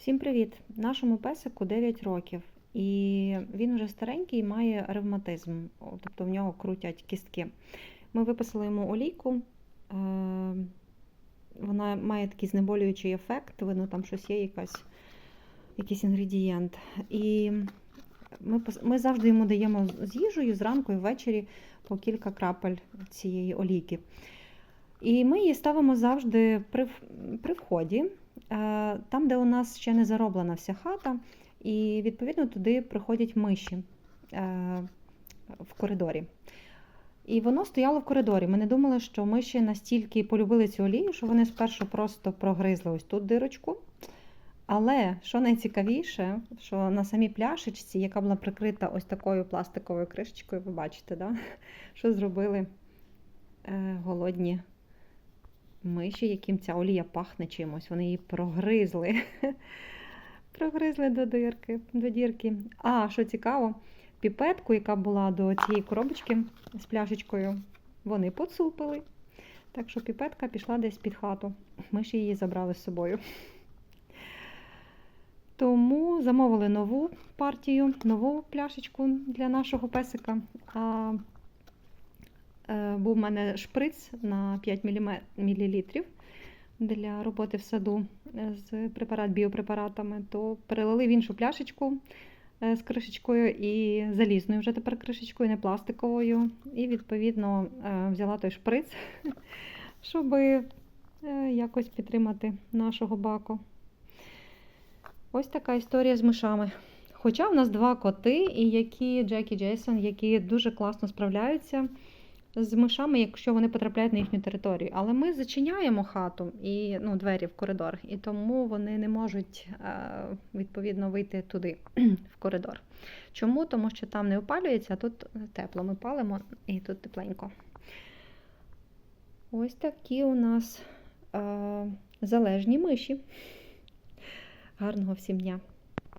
Всім привіт! Нашому песику 9 років, і він вже старенький і має ревматизм, тобто в нього крутять кістки. Ми виписали йому олійку. е, Вона має такий знеболюючий ефект, видно, там щось є, якась, якийсь інгредієнт. І ми, ми завжди йому даємо з їжею зранку і ввечері по кілька крапель цієї олійки. І ми її ставимо завжди при, при вході, е, там, де у нас ще не зароблена вся хата, і відповідно туди приходять миші е, в коридорі. І воно стояло в коридорі. Ми не думали, що миші настільки полюбили цю олію, що вони спершу просто прогризли ось тут дирочку. Але що найцікавіше, що на самій пляшечці, яка була прикрита ось такою пластиковою кришечкою, ви бачите, да? що зробили е, голодні миші, яким ця олія пахне чимось. Вони її прогризли. прогризли до дирки, до дірки. А, що цікаво, піпетку, яка була до цієї коробочки з пляшечкою, вони поцупили. Так що піпетка пішла десь під хату. Миші її забрали з собою. Тому замовили нову партію, нову пляшечку для нашого песика. А був в мене шприц на 5 мл для роботи в саду е, з препарат, біопрепаратами, то перелили в іншу пляшечку е, з кришечкою і залізною вже тепер кришечкою, не пластиковою. І відповідно е, взяла той шприц, щоб якось підтримати нашого баку. Ось така історія з мишами. Хоча в нас два коти, і які Джек і Джейсон, які дуже класно справляються з мишами, якщо вони потрапляють на їхню територію. Але ми зачиняємо хату і ну, двері в коридор, і тому вони не можуть е, відповідно вийти туди, в коридор. Чому? Тому що там не опалюється, а тут тепло. Ми палимо і тут тепленько. Ось такі у нас е, залежні миші. Гарного всім дня!